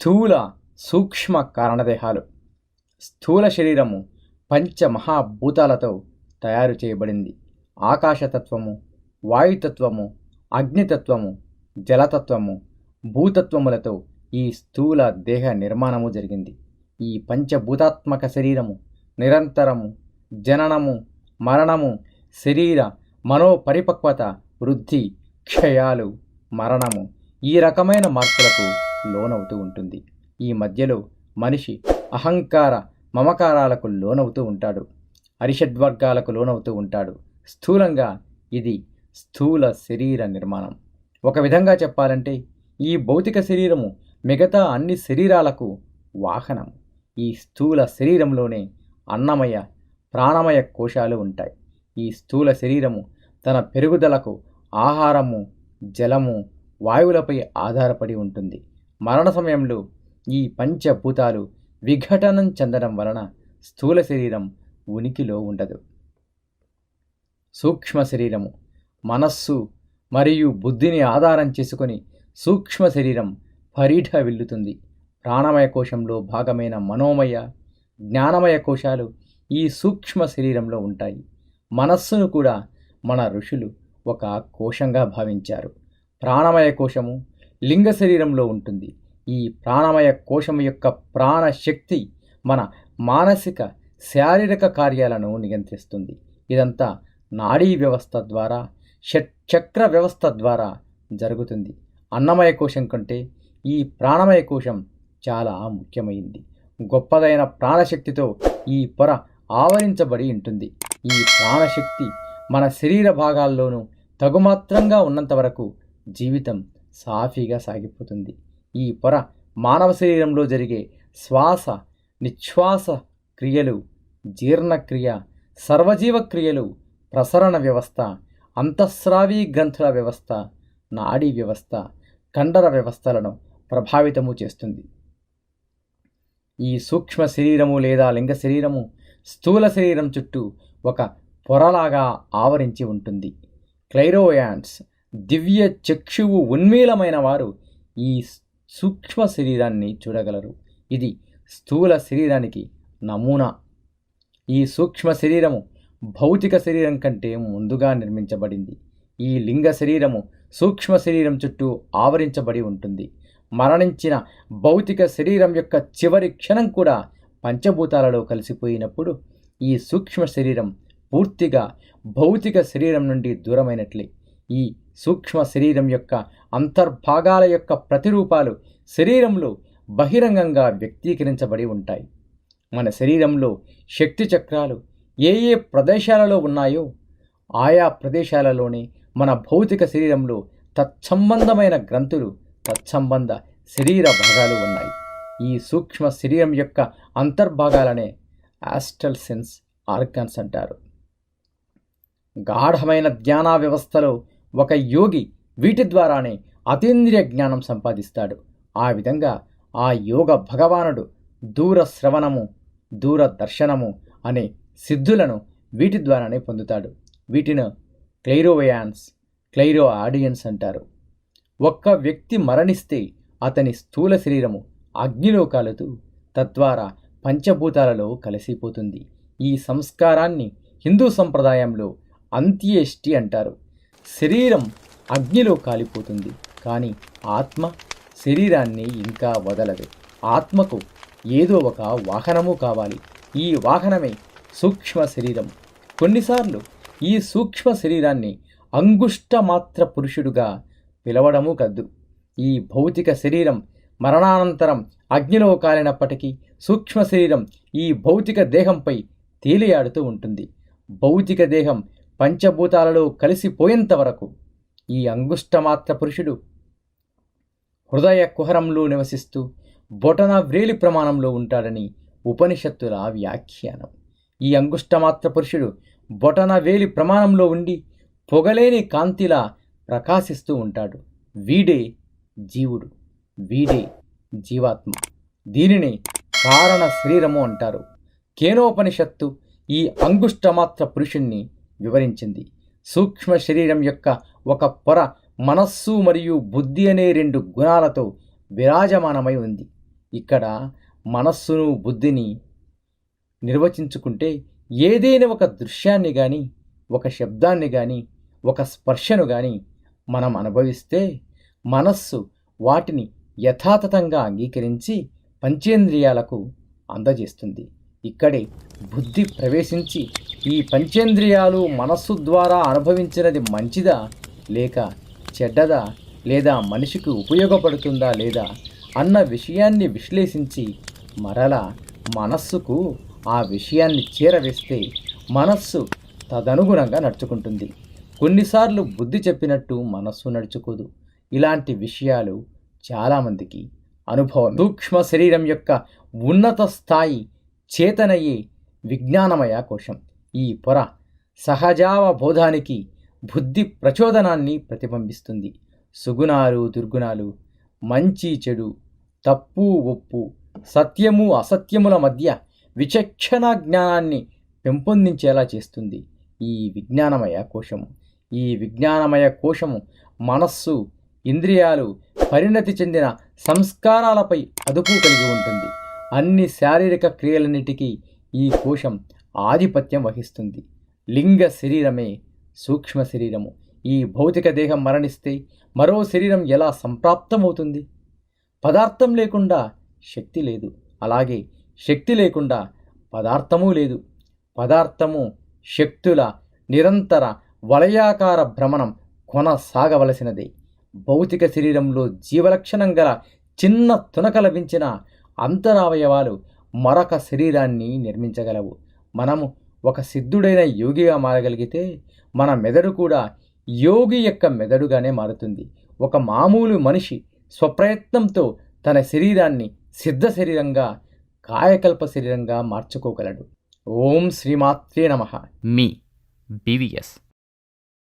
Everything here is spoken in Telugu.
స్థూల సూక్ష్మ కారణదేహాలు. స్థూల శరీరము పంచమహాభూతాలతో తయారు చేయబడింది. ఆకాశతత్వము వాయుతత్వము అగ్నితత్వము జలతత్వము భూతత్వములతో ఈ స్థూల దేహ నిర్మాణము జరిగింది. ఈ పంచభూతాత్మక శరీరము నిరంతరము జననము మరణము శరీర మనోపరిపక్వత వృద్ధి క్షయాలు మరణము ఈ రకమైన మార్పులకు లోనవుతూ ఉంటుంది. ఈ మధ్యలో మనిషి అహంకార మమకారాలకు లోనవుతూ ఉంటాడు. అరిషడ్వర్గాలకు లోనవుతూ ఉంటాడు. స్థూలంగా ఇది స్థూల శరీర నిర్మాణం. ఒక విధంగా చెప్పాలంటే ఈ భౌతిక శరీరము మిగతా అన్ని శరీరాలకు వాహనం ఈ స్థూల శరీరంలోనే అన్నమయ ప్రాణమయ కోశాలు ఉంటాయి. ఈ స్థూల శరీరము తన పెరుగుదలకు ఆహారము జలము వాయువులపై ఆధారపడి ఉంటుంది. మరణ సమయంలో ఈ పంచభూతాలు విఘటనం చెందడం వలన స్థూల శరీరం ఉనికిలో ఉండదు. సూక్ష్మ శరీరము మనస్సు మరియు బుద్ధిని ఆధారం చేసుకొని సూక్ష్మ శరీరం పరిఢ విల్లుతుంది ప్రాణమయ కోశంలో భాగమైన మనోమయ జ్ఞానమయ కోశాలు ఈ సూక్ష్మ శరీరంలో ఉంటాయి. మనస్సును కూడా మన ఋషులు ఒక కోశంగా భావించారు. ప్రాణమయ కోశము లింగ శరీరంలో ఉంటుంది. ఈ ప్రాణమయ కోశం యొక్క ప్రాణశక్తి మన మానసిక శారీరక కార్యాలను నియంత్రిస్తుంది. ఇదంతా నాడీ వ్యవస్థ ద్వారా షట్చక్ర వ్యవస్థ ద్వారా జరుగుతుంది. అన్నమయ కోశం కంటే ఈ ప్రాణమయ కోశం చాలా ముఖ్యమైంది. గొప్పదైన ప్రాణశక్తితో ఈ పొర ఆవరించబడి ఉంటుంది. ఈ ప్రాణశక్తి మన శరీర భాగాల్లోనూ తగుమాత్రంగా ఉన్నంత వరకు జీవితం సాఫీగా సాగిపోతుంది. ఈ పొర మానవ శరీరంలో జరిగే శ్వాస నిశ్వాస క్రియలు జీర్ణక్రియ సర్వజీవ క్రియలు ప్రసరణ వ్యవస్థ అంతఃస్రావీ గ్రంథుల వ్యవస్థ నాడీ వ్యవస్థ కండర వ్యవస్థలను ప్రభావితము చేస్తుంది. ఈ సూక్ష్మ శరీరము లేదా లింగ శరీరము స్థూల శరీరం చుట్టూ ఒక పొరలాగా ఆవరించి ఉంటుంది. క్లైరోయాన్స్ దివ్య చక్షువు ఉన్మీలమైన వారు ఈ సూక్ష్మ శరీరాన్ని చూడగలరు. ఇది స్థూల శరీరానికి నమూనా. ఈ సూక్ష్మ శరీరము భౌతిక శరీరం కంటే ముందుగా నిర్మించబడింది. ఈ లింగ శరీరము సూక్ష్మ శరీరం చుట్టూ ఆవరించబడి ఉంటుంది. మరణించిన భౌతిక శరీరం యొక్క చివరి క్షణం కూడా పంచభూతాలలో కలిసిపోయినప్పుడు ఈ సూక్ష్మ శరీరం పూర్తిగా భౌతిక శరీరం నుండి దూరమైనట్లే. ఈ సూక్ష్మ శరీరం యొక్క అంతర్భాగాల యొక్క ప్రతిరూపాలు శరీరంలో బహిరంగంగా వ్యక్తీకరించబడి ఉంటాయి. మన శరీరంలో శక్తి చక్రాలు ఏ ఏ ప్రదేశాలలో ఉన్నాయో ఆయా ప్రదేశాలలోనే మన భౌతిక శరీరంలో తత్సంబంధమైన గ్రంథులు తత్సంబంధ శరీర భాగాలు ఉన్నాయి. ఈ సూక్ష్మ శరీరం యొక్క అంతర్భాగాలనే ఆస్టల్ సెన్స్ ఆర్గాన్స్ అంటారు. గాఢమైన ధ్యాన వ్యవస్థలో ఒక యోగి వీటి ద్వారానే అతీంద్రియ జ్ఞానం సంపాదిస్తాడు. ఆ విధంగా ఆ యోగ భగవానుడు దూర శ్రవణము దూర దర్శనము అనే సిద్ధులను వీటి ద్వారానే పొందుతాడు. వీటిని క్లైరోవయాన్స్ క్లైరో ఆడియన్స్ అంటారు. ఒక్క వ్యక్తి మరణిస్తే అతని స్థూల శరీరము అగ్నిలో కాలుతూ తద్వారా పంచభూతాలలో కలిసిపోతుంది. ఈ సంస్కారాన్ని హిందూ సంప్రదాయంలో అంత్యేష్టి అంటారు. శరీరం అగ్నిలో కాలిపోతుంది. కానీ ఆత్మ శరీరాన్ని ఇంకా వదలదు. ఆత్మకు ఏదో ఒక వాహనము కావాలి. ఈ వాహనమే సూక్ష్మ శరీరం. కొన్నిసార్లు ఈ సూక్ష్మ శరీరాన్ని అంగుష్ట మాత్ర పురుషుడుగా పిలవడము కద్దు. ఈ భౌతిక శరీరం మరణానంతరం అగ్నిలో కాలినప్పటికీ సూక్ష్మ శరీరం ఈ భౌతిక దేహంపై తేలియాడుతూ ఉంటుంది. భౌతిక దేహం పంచభూతాలలో కలిసిపోయేంత వరకు ఈ అంగుష్టమాత్ర పురుషుడు హృదయ కుహరంలో నివసిస్తూ బొటన వ్రేలి ప్రమాణంలో ఉంటాడని ఉపనిషత్తుల వ్యాఖ్యానం. ఈ అంగుష్టమాత్ర పురుషుడు బొటన వేలి ప్రమాణంలో ఉండి పొగలేని కాంతిలా ప్రకాశిస్తూ ఉంటాడు. వీడే జీవుడు. వీడే జీవాత్మ. దీనిని కారణ శరీరము అంటారు. కేనోపనిషత్తు ఈ అంగుష్టమాత్ర పురుషుణ్ణి వివరించింది. సూక్ష్మ శరీరం యొక్క ఒక పొర మనస్సు మరియు బుద్ధి అనే రెండు గుణాలతో విరాజమానమై ఉంది. ఇక్కడ మనస్సును బుద్ధిని నిర్వచించుకుంటే ఏదైనా ఒక దృశ్యాన్ని కానీ ఒక శబ్దాన్ని కానీ ఒక స్పర్శను కానీ మనం అనుభవిస్తే మనస్సు వాటిని యథాతథంగా అంగీకరించి పంచేంద్రియాలకు అందజేస్తుంది. ఇక్కడే బుద్ధి ప్రవేశించి ఈ పంచేంద్రియాలు మనస్సు ద్వారా అనుభవించినది మంచిదా లేక చెడ్డదా లేదా మనిషికి ఉపయోగపడుతుందా లేదా అన్న విషయాన్ని విశ్లేషించి మరలా మనస్సుకు ఆ విషయాన్ని చేరవేస్తే మనస్సు తదనుగుణంగా నడుచుకుంటుంది. కొన్నిసార్లు బుద్ధి చెప్పినట్టు మనస్సు నడుచుకోదు. ఇలాంటి విషయాలు చాలామందికి అనుభవం సూక్ష్మ శరీరం యొక్క ఉన్నత స్థాయి చేతనయే విజ్ఞానమయ కోశం. ఈ పొర సహజావబోధానికి బుద్ధి ప్రచోదనాన్ని ప్రతిబింబిస్తుంది. సుగుణాలు దుర్గుణాలు మంచి చెడు తప్పు ఒప్పు సత్యము అసత్యముల మధ్య విచక్షణ జ్ఞానాన్ని పెంపొందించేలా చేస్తుంది ఈ విజ్ఞానమయ కోశము. ఈ విజ్ఞానమయ కోశము మనస్సు ఇంద్రియాలు పరిణతి చెందిన సంస్కారాలపై అదుపు కలిగి ఉంటుంది. అన్ని శారీరక క్రియలన్నిటికీ ఈ కోశం ఆధిపత్యం వహిస్తుంది. లింగ శరీరమే సూక్ష్మ శరీరము. ఈ భౌతిక దేహం మరణిస్తే మరో శరీరం ఎలా సంప్రాప్తమవుతుంది? పదార్థం లేకుండా శక్తి లేదు. అలాగే శక్తి లేకుండా పదార్థము లేదు. పదార్థము శక్తుల నిరంతర వలయాకార భ్రమణం కొనసాగవలసినదే. భౌతిక శరీరంలో జీవలక్షణం గల చిన్న తునక లభించిన అంతరావయవాలు మరొక శరీరాన్ని నిర్మించగలవు. మనము ఒక సిద్ధుడైన యోగిగా మారగలిగితే మన మెదడు కూడా యోగి యొక్క మెదడుగానే మారుతుంది. ఒక మామూలు మనిషి స్వప్రయత్నంతో తన శరీరాన్ని సిద్ధ శరీరంగా కాయకల్ప శరీరంగా మార్చుకోగలడు. ఓం శ్రీమాత్రే నమ. మీ బీవీఎస్.